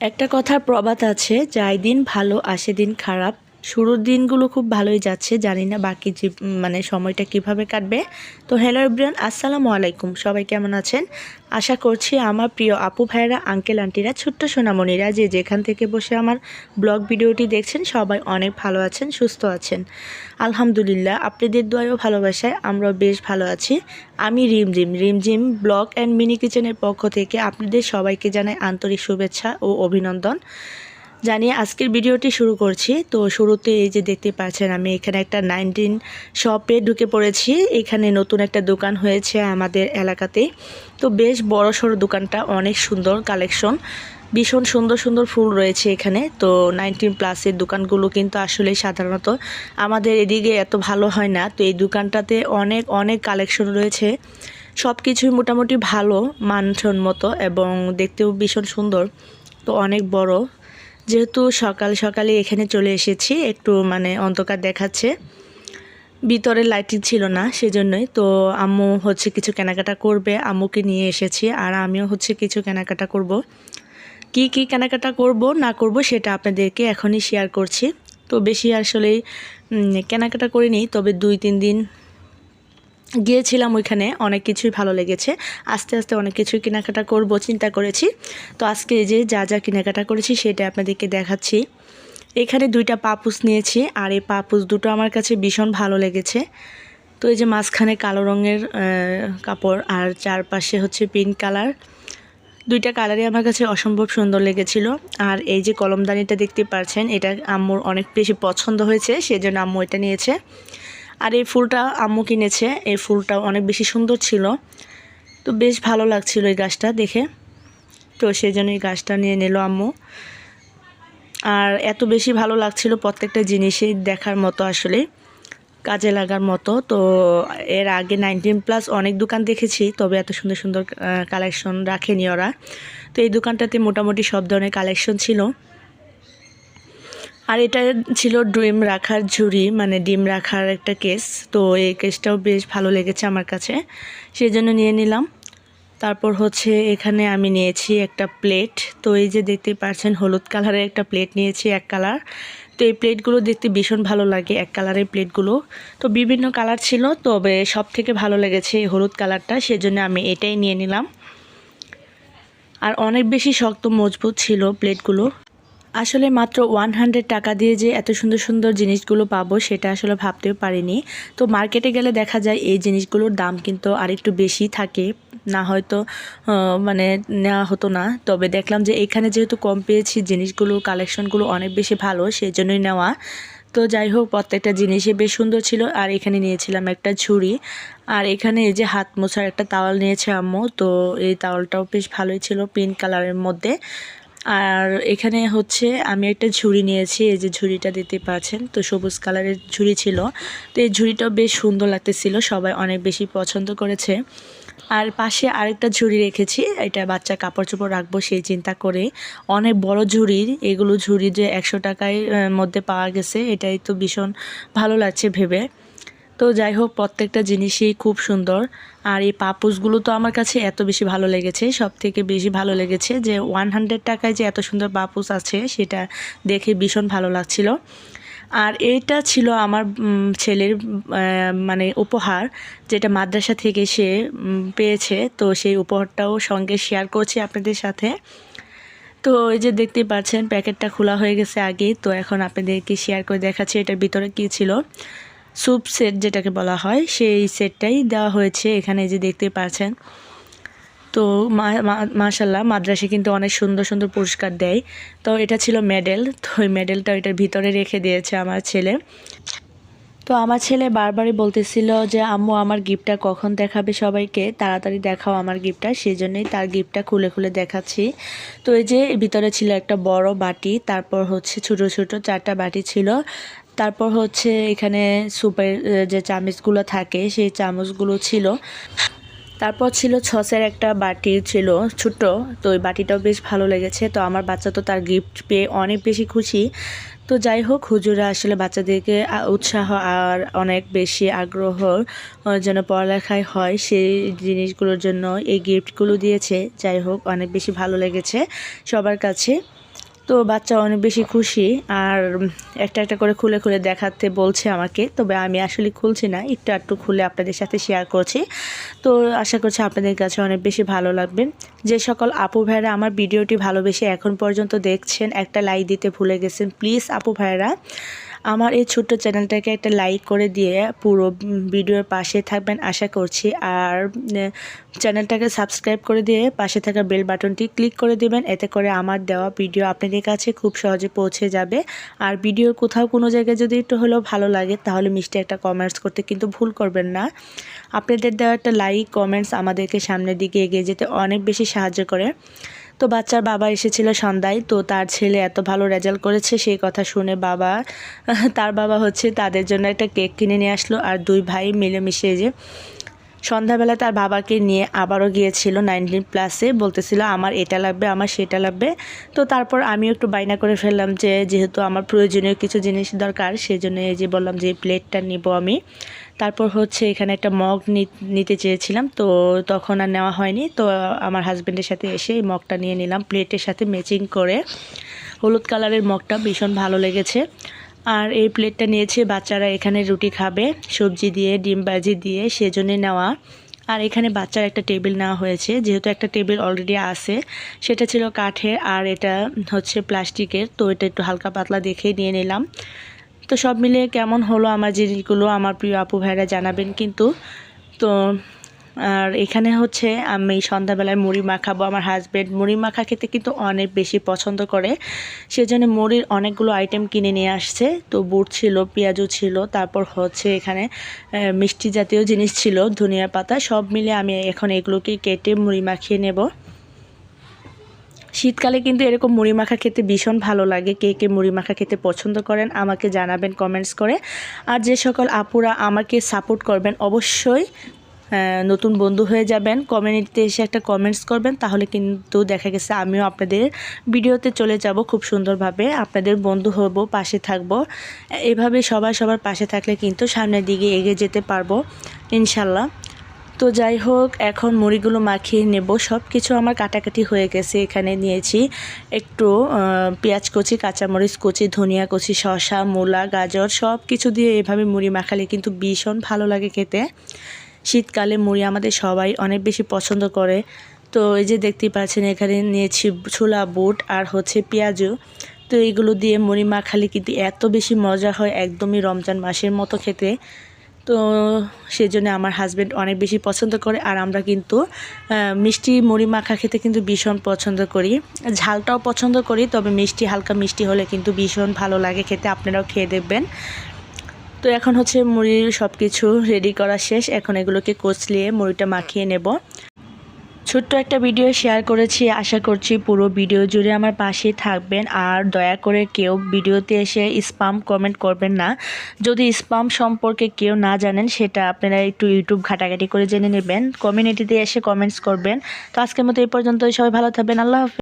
একটা কথার প্রবাদ আছে যাই দিন ভালো আসে দিন খারাপ। শুরুর দিনগুলো খুব ভালোই যাচ্ছে, জানি না বাকি যে মানে সময়টা কীভাবে কাটবে। তো হ্যালো এভরিওয়ান আসসালামু আলাইকুম, সবাই কেমন আছেন? আশা করছি আমার প্রিয় আপু ভাইয়েরা আঙ্কেল আন্টিরা ছোট্ট সোনামণিরা, যে যেখান থেকে বসে আমার ব্লগ ভিডিওটি দেখছেন, সবাই অনেক ভালো আছেন, সুস্থ আছেন। আলহামদুলিল্লাহ, আপনাদের দোয়াও ভালোবাসায় আমরা বেশ ভালো আছি। আমি Rimjhim Rimjhim blog and mini কিচেনের পক্ষ থেকে আপনাদের সবাইকে জানাই আন্তরিক শুভেচ্ছা ও অভিনন্দন। জানিয়ে আজকের ভিডিওটি শুরু করছি। তো শুরুতে এই যে দেখতে পাচ্ছেন, আমি এখানে একটা নাইনটিন শপে ঢুকে পড়েছি। এখানে নতুন একটা দোকান হয়েছে আমাদের এলাকাতে। তো বেশ বড় সড়ো দোকানটা, অনেক সুন্দর কালেকশন। ভীষণ সুন্দর সুন্দর ফুল রয়েছে এখানে। তো নাইনটিন প্লাসের দোকানগুলো কিন্তু আসলে সাধারণত আমাদের এদিকে এত ভালো হয় না। তো এই দোকানটাতে অনেক অনেক কালেকশন রয়েছে। সব কিছুই মোটামুটি ভালো, মানসম্মত এবং দেখতেও ভীষণ সুন্দর। তো অনেক বড়। যেহেতু সকাল সকালে এখানে চলে এসেছি, একটু মানে অন্ধকার দেখাচ্ছে। ভিতরে লাইটিং ছিল না, সেজন্যই। তো আম্মু হচ্ছে কিছু কেনাকাটা করবে, আম্মুকে নিয়ে এসেছি, আর আমিও হচ্ছে কিছু কেনাকাটা করব। কি কি কেনাকাটা করব, না করব, সেটা আপনাদেরকে এখনই শেয়ার করছি। তো বেশি আসলে কেনাকাটা করিনি, তবে দুই তিন দিন গিয়েছিলাম ওইখানে, অনেক কিছুই ভালো লেগেছে। আস্তে আস্তে অনেক কিছুই কেনাকাটা করব, চিন্তা করেছি। তো আজকে যে যা যা কেনাকাটা করেছি সেটা আপনাদেরকে দেখাচ্ছি। এখানে দুইটা পাপুস নিয়েছি, আর এই পাপুস দুটো আমার কাছে ভীষণ ভালো লেগেছে। তো এই যে মাঝখানে কালো রঙের কাপড়, আর চারপাশে হচ্ছে পিঙ্ক কালার দুইটা কালারই আমার কাছে অসম্ভব সুন্দর লেগেছিল। আর এই যে কলমদানিটা দেখতে পারছেন এটা আম্মুর অনেক বেশি পছন্দ হয়েছে, সেজন্য আম্মু এটা নিয়েছে। আর এই ফুলটা আম্মু কিনেছে। এই ফুলটা অনেক বেশি সুন্দর ছিল। তো বেশ ভালো লাগছিল এই গাছটা দেখে। তো সেই জন্য এই গাছটা নিয়ে নিল আম্মু। আর এত বেশি ভালো লাগছিল প্রত্যেকটা জিনিসই দেখার মতো আসলে, কাজে লাগার মতো। তো এর আগে নাইনটিন প্লাস অনেক দোকান দেখেছি, তবে এত সুন্দর সুন্দর কালেকশন রাখেনি ওরা। তো এই দোকানটাতে মোটামুটি সব ধরনের কালেকশন ছিল। আর এটা ছিল ডিম রাখার ঝুড়ি মানে ডিম রাখার একটা কেস। তো এই কেসটাও বেশ ভালো লেগেছে আমার কাছে। সেই জন্য নিয়ে নিলাম। তারপর হচ্ছে এখানে আমি নিয়েছি একটা প্লেট। তো এই যে দেখতে পাচ্ছেন হলুদ কালারের একটা প্লেট নিয়েছি, এক কালার। তো এই প্লেটগুলো দেখতে ভীষণ ভালো লাগে, এক কালারের প্লেটগুলো। তো বিভিন্ন কালার ছিল, তবে সব থেকে ভালো লেগেছে এই হলুদ কালারটা, সেজন্য আমি এটাই নিয়ে নিলাম। আর অনেক বেশি শক্ত, মজবুত ছিল প্লেটগুলো। আসলে মাত্র ওয়ান হান্ড্রেড টাকা দিয়ে যে এত সুন্দর সুন্দর জিনিসগুলো পাবো, সেটা আসলে ভাবতেও পারিনি। তো মার্কেটে গেলে দেখা যায় এই জিনিসগুলোর দাম কিন্তু আরেকটু বেশি থাকে। না হয়তো মানে নেওয়া হতো না। তবে দেখলাম যে এখানে যেহেতু কম পেয়েছি, জিনিসগুলো কালেকশনগুলো অনেক বেশি ভালো সেই জন্যই নেওয়া। তো যাই হোক, প্রত্যেকটা জিনিসই বেশ সুন্দর ছিল। আর এখানে নিয়েছিলাম একটা ঝুড়ি। আর এখানে এই যে হাত মোছার একটা তাওয়াল নিয়েছে আম্মু, তো এই তাওয়ালটাও বেশ ভালোই ছিল পিঙ্ক কালারের মধ্যে। আর এখানে হচ্ছে আমি একটা ঝুড়ি নিয়েছি, এই যে ঝুড়িটা দিতে পাচ্ছেন। তো সবুজ কালারের ঝুড়ি ছিল। তো এই ঝুড়িটাও বেশ সুন্দর লাগতেছিল, সবাই অনেক বেশি পছন্দ করেছে। আর পাশে আরেকটা ঝুড়ি রেখেছি, এটা বাচ্চা কাপড় চোপড় রাখব, সেই চিন্তা করে অনেক বড় ঝুড়ির এগুলো ঝুড়ি যে একশো টাকায় মধ্যে পাওয়া গেছে, এটাই তো ভীষণ ভালো লাগছে ভেবে। তো যাই হোক, প্রত্যেকটা জিনিসই খুব সুন্দর। আর এই পাপুসগুলো তো আমার কাছে এত বেশি ভালো লেগেছে সব থেকে বেশি ভালো লেগেছে যে ওয়ান হান্ড্রেড টাকায় যে এত সুন্দর পাপুস আছে, সেটা দেখে ভীষণ ভালো লাগছিল। আর এইটা ছিল আমার ছেলের মানে উপহার, যেটা মাদ্রাসা থেকে সে পেয়েছে। তো সেই উপহারটাও সঙ্গে শেয়ার করছি আপনাদের সাথে। তো এই যে দেখতে পাচ্ছেন, প্যাকেটটা খোলা হয়ে গেছে আগেই। তো এখন আপনাদেরকে শেয়ার করে দেখাচ্ছি, এটার ভিতরে কী ছিল। স্যুপ সেট যেটাকে বলা হয়, সেই সেটটাই দেওয়া হয়েছে এখানে যে দেখতে পাচ্ছেন। তো মাশাল্লাহ মাদ্রাসে কিন্তু অনেক সুন্দর সুন্দর পুরস্কার দেয়। তো এটা ছিল মেডেল, তো ওই মেডেলটা ওইটার ভিতরে রেখে দিয়েছে আমার ছেলে। তো আমার ছেলে বারবারই বলতেছিল যে, আম্মু, আমার গিফটটা কখন দেখাবে সবাইকে? তাড়াতাড়ি দেখাও আমার গিফটটা। সেই জন্যই তার গিফটটা খুলে খুলে দেখাচ্ছি। তো এই যে ভিতরে ছিল একটা বড় বাটি, তারপর হচ্ছে ছোট ছোট চারটা বাটি ছিল। তারপর হচ্ছে এখানে সুপের যে চামচগুলো থাকে, সেই চামচগুলো ছিল। তারপর ছিল ছসের একটা বাটি ছিল ছোট্ট, তো ওই বাটিটাও বেশ ভালো লেগেছে। তো আমার বাচ্চা তো তার গিফট পেয়ে অনেক বেশি খুশি। তো যাই হোক, হুজুরা আসলে বাচ্চাদেরকে উৎসাহ আর অনেক বেশি আগ্রহ যেন পড়ালেখায় হয়, সেই জিনিসগুলোর জন্য এই গিফটগুলো দিয়েছে। যাই হোক, অনেক বেশি ভালো লেগেছে সবার কাছে। তো বাচ্চা অনেক বেশি খুশি আর একটা একটা করে খুলে খুলে দেখাতে বলছে আমাকে। তবে আমি আসলে খুলছি না, একটু একটু খুলে আপনাদের সাথে শেয়ার করছি। তো আশা করছি আপনাদের কাছে অনেক বেশি ভালো লাগবে। যে সকল আপু ভাইরা আমার ভিডিওটি ভালোবেসে এখন পর্যন্ত দেখছেন, একটা লাইক দিতে ভুলে গেছেন প্লিজ আপু ভাইরা আমার এই ছোট্ট চ্যানেলটাকে একটা লাইক করে দিয়ে পুরো ভিডিওর পাশে থাকবেন আশা করছি। আর চ্যানেলটাকে সাবস্ক্রাইব করে দিয়ে পাশে থাকা বেল বাটনটি ক্লিক করে দেবেন। এতে করে আমার দেওয়া ভিডিও আপনাদের কাছে খুব সহজে পৌঁছে যাবে। আর ভিডিওর কোথাও কোনো জায়গায় যদি একটু হলেও ভালো লাগে, তাহলে মিষ্টি একটা কমেন্টস করতে কিন্তু ভুল করবেন না। আপনাদের দেওয়া একটা লাইক কমেন্টস আমাদেরকে সামনের দিকে এগিয়ে যেতে অনেক বেশি সাহায্য করে। তো বাচ্চার বাবা এসেছিল সন্ধ্যায়, তো তার ছেলে এত ভালো রেজাল্ট করেছে সেই কথা শুনে বাবা, তার বাবা হচ্ছে তাদের জন্য একটা কেক কিনে নিয়ে আসলো আর দুই ভাই মিলেমিশে যে সন্ধ্যাবেলা তার বাবাকে নিয়ে আবারও গিয়েছিল নাইনটিন প্লাসে, বলতেছিল, আমার এটা লাগবে, আমার সেটা লাগবে। তো তারপর আমিও একটু বায়না করে ফেললাম যে, যেহেতু আমার প্রয়োজনীয় কিছু জিনিস দরকার সেই জন্য এই যে বললাম যে, প্লেটটা নিব আমি। তারপর হচ্ছে এখানে একটা মগ নিতে চেয়েছিলাম, তো তখন আর নেওয়া হয়নি। তো আমার হাজব্যান্ডের সাথে এসে এই মগটা নিয়ে নিলাম, প্লেটের সাথে ম্যাচিং করে। হলুদ কালারের মগটা ভীষণ ভালো লেগেছে। আর এই প্লেটটা নিয়েছে বাচ্চারা এখানে রুটি খাবে, সবজি দিয়ে, ডিম ভাজি দিয়ে, সেজন্য নেওয়া। আর এখানে বাচ্চার একটা টেবিল নেওয়া হয়েছে, যেহেতু একটা টেবিল অলরেডি আছে, সেটা ছিল কাঠের আর এটা হচ্ছে প্লাস্টিকের, তো এটা একটু হালকা পাতলা দেখেই নিয়ে নিলাম। তো সব মিলিয়ে কেমন হলো আমার জিনিসগুলো, আমার প্রিয় আপু ভাইরা জানাবেন কিন্তু। তো আর এখানে হচ্ছে আমি সন্ধ্যাবেলায় মুড়ি মাখাবো। আমার হাজব্যান্ড মুড়ি মাখা খেতে কিন্তু অনেক বেশি পছন্দ করে। সেজন্য মুড়ির অনেকগুলো আইটেম কিনে নিয়ে আসছে। তো বুট ছিল, পেঁয়াজও ছিল, তারপর হচ্ছে এখানে মিষ্টি জাতীয় জিনিস ছিল, ধনিয়া পাতা, সব মিলে আমি এখন এগুলোকে কেটে মুড়ি মাখিয়ে নেব। শীতকালে কিন্তু এরকম মুড়ি মাখা খেতে ভীষণ ভালো লাগে। কে কে মুড়ি মাখা খেতে পছন্দ করেন আমাকে জানাবেন কমেন্টস করে। আর যে সকল আপুরা আমাকে সাপোর্ট করবেন, অবশ্যই নতুন বন্ধু হয়ে যাবেন কমিউনিটিতে এসে একটা কমেন্টস করবেন, তাহলে কিন্তু দেখা গেছে আমিও আপনাদের ভিডিওতে চলে যাব খুব সুন্দরভাবে। আপনাদের বন্ধু হব, পাশে থাকব। এভাবে সবাই সবার পাশে থাকলে কিন্তু সামনের দিকে এগিয়ে যেতে পারব, ইনশাল্লাহ। তো যাই হোক, এখন মুড়িগুলো মাখিয়ে নেব। সব কিছু আমার কাটাকাটি হয়ে গেছে, এখানে নিয়েছি একটু পেঁয়াজ কচি, কাঁচামরিচ কচি, ধনিয়া কচি, শসা, মূলা, গাজর সব কিছু দিয়ে এভাবে মুড়ি মাখালে কিন্তু ভীষণ ভালো লাগে খেতে। শীতকালে মুড়ি আমাদের সবাই অনেক বেশি পছন্দ করে। তো এই যে দেখতেই পাচ্ছেন, এখানে নিয়েছি ছোলা, বুট আর হচ্ছে পেঁয়াজু। তো এইগুলো দিয়ে মুড়ি মাখালে কিন্তু এত বেশি মজা হয় একদমই রমজান মাসের মতো খেতে। তো সেজন্য আমার হাজব্যান্ড অনেক বেশি পছন্দ করে আর আমরা কিন্তু মিষ্টি মুড়ি মাখা খেতে কিন্তু ভীষণ পছন্দ করি। ঝালটাও পছন্দ করি, তবে মিষ্টি, হালকা মিষ্টি হলে কিন্তু ভীষণ ভালো লাগে খেতে। আপনারাও খেয়ে দেখবেন। তো এখন হচ্ছে মুড়ির সব কিছু রেডি করা শেষ। এখন এগুলোকে কচলিয়ে মুড়িটা মাখিয়ে নেব। ছোট্ট একটা ভিডিও শেয়ার করেছি। আশা করছি পুরো ভিডিও জুড়ে আমার পাশে থাকবেন। আর দয়া করে কেউ ভিডিওতে এসে স্পাম কমেন্ট করবেন না। যদি স্পাম সম্পর্কে কেউ না জানেন, সেটা আপনারা একটু ইউটিউব ঘাটাঘাটি করে জেনে নেবেন। কমিউনিটিতে এসে কমেন্টস করবেন। তো আজকের মতো এই পর্যন্ত সবাই ভালো থাকবেন। আল্লাহ হাফিজ।